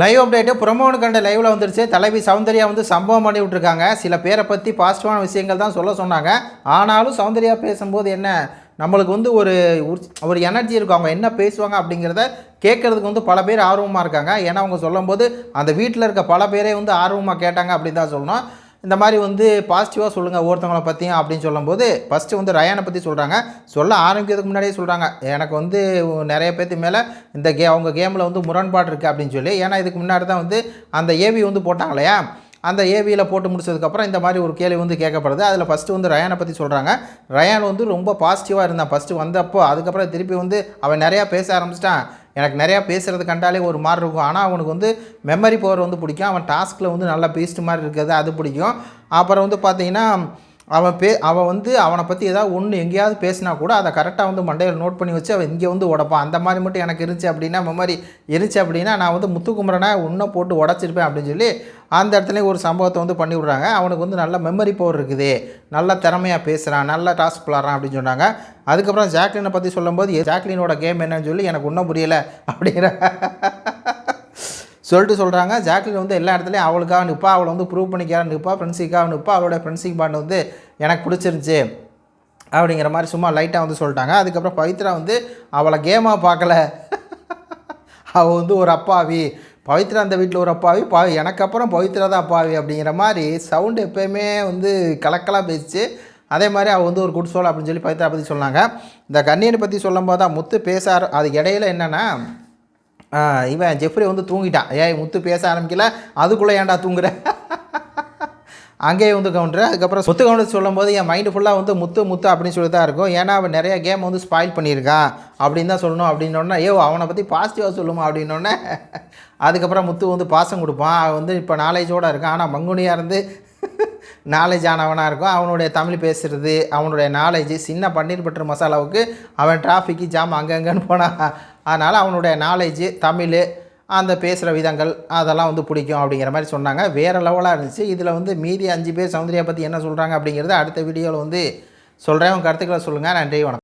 Live update ப்ரொமோனு கண்ட லைவில் வந்துருச்சு. தலைவி சௌந்தர்யா வந்து சம்பவம் பண்ணி விட்ருக்காங்க சில பேரை பற்றி பாசிட்டிவான விஷயங்கள் தான் சொல்ல சொன்னாங்க. ஆனாலும் சௌந்தர்யா பேசும்போது என்ன? நம்மளுக்கு வந்து ஒரு ஒரு எனர்ஜி இருக்கும். அவங்க என்ன பேசுவாங்க அப்படிங்கிறத கேட்குறதுக்கு வந்து பல பேர் ஆர்வமாக இருக்காங்க. ஏன்னா அவங்க சொல்லும்போது அந்த வீட்டில் இருக்க பல பேரே வந்து ஆர்வமாக கேட்டாங்க அப்படின்னு தான் சொல்லணும். இந்த மாதிரி வந்து பாசிட்டிவாக சொல்லுங்கள் ஒவ்வொருத்தவங்களை பற்றியும் அப்படின்னு சொல்லும்போது ஃபஸ்ட்டு வந்து ரயானை பற்றி சொல்கிறாங்க சொல்ல ஆரம்பிக்கிறதுக்கு முன்னாடியே சொல்கிறாங்க எனக்கு வந்து நிறைய பேர்த்து மேலே இந்த கே அவங்க கேமில் வந்து முரண்பாடு இருக்குது அப்படின்னு சொல்லி. ஏன்னா இதுக்கு முன்னாடி தான் வந்து அந்த ஏவி வந்து போட்டாங்க இல்லையா அந்த ஏவியில் போட்டு முடிச்சதுக்கப்புறம் இந்த மாதிரி ஒரு கேள்வி வந்து கேட்கப்படுது. அதில் ஃபஸ்ட்டு வந்து ரயானை பற்றி சொல்கிறாங்க ரயான் வந்து ரொம்ப பாசிட்டிவாக இருந்தான். ஃபஸ்ட்டு வந்தப்போ அதுக்கப்புறம் திருப்பி வந்து அவன் நிறையா பேச ஆரம்பிச்சிட்டான். எனக்கு நிறையா பேசுகிறது கண்டாலே ஒரு மாதிரி இருக்கும். ஆனால் அவனுக்கு வந்து மெமரி பவர் வந்து பிடிக்கும். அவன் டாஸ்கில் வந்து நல்லா பேஸ்ட் மாதிரி இருக்கிறது அது பிடிக்கும். அப்புறம் வந்து பார்த்தீங்கன்னா அவன் பே அவன் வந்து அவனை பற்றி ஏதாவது ஒன்று எங்கேயாவது பேசினா கூட அதை கரெக்டாக வந்து மண்டையில் நோட் பண்ணி வச்சு அவன் இங்கே வந்து உடைப்பான். அந்த மாதிரி மட்டும் எனக்கு இருந்துச்சு அப்படின்னா மெமரி இருந்துச்சு அப்படின்னா நான் வந்து முத்துக்குமரனை ஒன்றை போட்டு உடச்சிருப்பேன் அப்படின்னு சொல்லி அந்த இடத்துல ஒரு சம்பவத்தை வந்து பண்ணி விட்றாங்க. அவனுக்கு வந்து நல்ல மெமரி பவர் இருக்குது. நல்ல திறமையாக பேசுகிறான் நல்ல டாஸ்க் விளாட்றான் அப்படின்னு சொன்னாங்க. அதுக்கப்புறம் ஜாக்லினை பற்றி சொல்லும்போது ஜாக்லினோட கேம் என்னன்னு சொல்லி எனக்கு ஒன்றும் புரியலை அப்படிங்கிற சொல்லிட்டு சொல்கிறாங்க ஜாக்லின் வந்து எல்லா இடத்துலையும் அவளுக்காக நிற்பா அவளை வந்து ப்ரூவ் பண்ணிக்காக நிற்பா ஃப்ரெண்ட்ஸிக்காக நிற்பா அவளோட ஃப்ரெண்ட்ஸிக் பாண்ட் வந்து எனக்கு பிடிச்சிருந்துச்சி அப்படிங்கிற மாதிரி சும்மா லைட்டாக வந்து சொல்லிட்டாங்க. அதுக்கப்புறம் பவித்ரா வந்து அவளை கேமாக பார்க்கல. அவள் வந்து ஒரு அப்பாவி. பவித்ரா அந்த வீட்டில் ஒரு அப்பாவி. பா எனக்கு அப்புறம் பவித்ரா தான் அப்பாவி அப்படிங்கிற மாதிரி சவுண்டு எப்போயுமே வந்து கலக்கலாக பேசிச்சு. அதே மாதிரி அவள் வந்து ஒரு குட் சோல் அப்படின்னு சொல்லி பவித்ரா பற்றி சொன்னாங்க. இந்த கண்ணியனை பற்றி சொல்லும்போது தான் முத்து பேசார். அது இடையில என்னென்னா இவன் ஜெஃப்ரி வந்து தூங்கிட்டான். ஏய் முத்து பேச ஆரம்பிக்கல. அதுக்குள்ளே ஏன்டா தூங்குற? அங்கேயே வந்து கவுண்டர் அதுக்கப்புறம் முத்து கவுண்டர் சொல்லும்போது என் மைண்டு ஃபுல்லாக வந்து முத்து முத்து அப்படின்னு சொல்லி தான் இருக்கும். ஏன்னா அவன் நிறைய கேம் வந்து ஸ்பாயில் பண்ணியிருக்கான் அப்படின்னு தான் சொல்லணும் அப்படின்னோடனே ஐயோ அவனை பற்றி பாசிட்டிவாக சொல்லுமா? அப்படின்னோடனே அதுக்கப்புறம் முத்து வந்து பாசம் கொடுப்பான். அவன் வந்து இப்போ நாலேஜோடு இருக்கான். ஆனால் மங்குனியாக இருந்து நாலேஜ் ஆனவனாக இருக்கும். அவனுடைய தமிழ் பேசுகிறது அவனுடைய நாலேஜ் சின்ன பன்னீர் பட்டர் மசாலாவுக்கு அவன் டிராஃபிக்கு ஜாம் அங்கங்கன்னு போனான் அதனால் அவனுடைய நாலேஜ் தமிழ் அந்த பேசுகிற விதங்கள் அதெல்லாம் வந்து பிடிக்கும் அப்படிங்கிற மாதிரி சொன்னாங்க. வேறு லெவலாக இருந்துச்சு. இதில் வந்து மீதி அஞ்சு பேர் சௌந்தர்யா பற்றி என்ன சொல்கிறாங்க அப்படிங்கிறத அடுத்த வீடியோவில் வந்து சொல்கிறேன் உங்கள் கருத்துக்களை சொல்லுங்கள் நன்றி வணக்கம்.